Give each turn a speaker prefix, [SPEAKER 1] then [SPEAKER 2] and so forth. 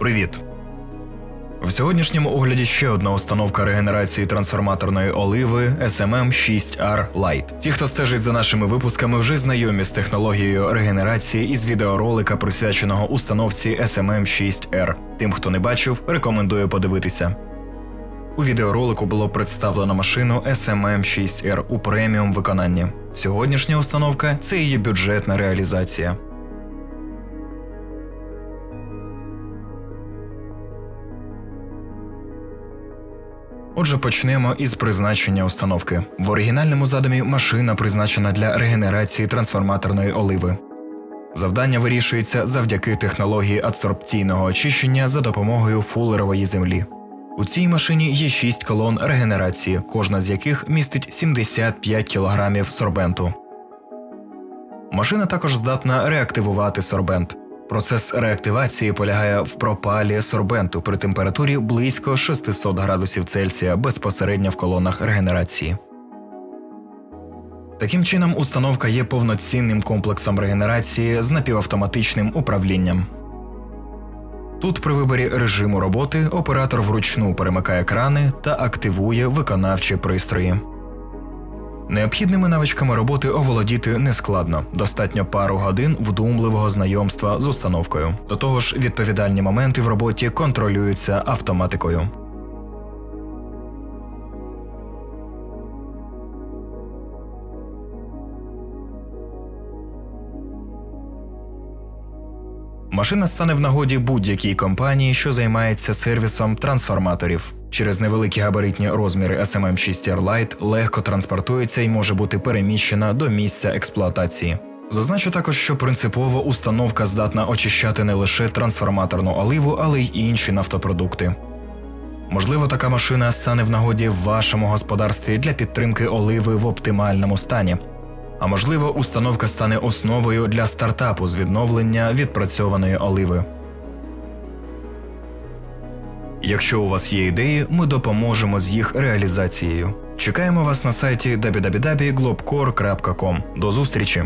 [SPEAKER 1] Привіт! В сьогоднішньому огляді ще одна установка регенерації трансформаторної оливи SMM 6R Lite. Ті, хто стежить за нашими випусками, вже знайомі з технологією регенерації із відеоролика, присвяченого установці SMM 6R. Тим, хто не бачив, рекомендую подивитися. У відеоролику було представлено машину SMM 6R у преміум виконанні. Сьогоднішня установка це її бюджетна реалізація. Отже, почнемо із призначення установки. В оригінальному задумі машина призначена для регенерації трансформаторної оливи. Завдання вирішується завдяки технології адсорбційного очищення за допомогою фулерової землі. У цій машині є 6 колон регенерації, кожна з яких містить 75 кг сорбенту. Машина також здатна реактивувати сорбент. Процес реактивації полягає в пропалі сорбенту при температурі близько 600 градусів Цельсія безпосередньо в колонах регенерації. Таким чином, установка є повноцінним комплексом регенерації з напівавтоматичним управлінням. Тут при виборі режиму роботи оператор вручну перемикає крани та активує виконавчі пристрої. Необхідними навичками роботи оволодіти нескладно, достатньо пару годин вдумливого знайомства з установкою. До того ж, відповідальні моменти в роботі контролюються автоматикою. Машина стане в нагоді будь-якій компанії, що займається сервісом трансформаторів. Через невеликі габаритні розміри SMM 6R Lite легко транспортується і може бути переміщена до місця експлуатації. Зазначу також, що принципово установка здатна очищати не лише трансформаторну оливу, але й інші нафтопродукти. Можливо, така машина стане в нагоді в вашому господарстві для підтримки оливи в оптимальному стані. А можливо, установка стане основою для стартапу з відновлення відпрацьованої оливи. Якщо у вас є ідеї, ми допоможемо з їх реалізацією. Чекаємо вас на сайті www.globcore.com. До зустрічі!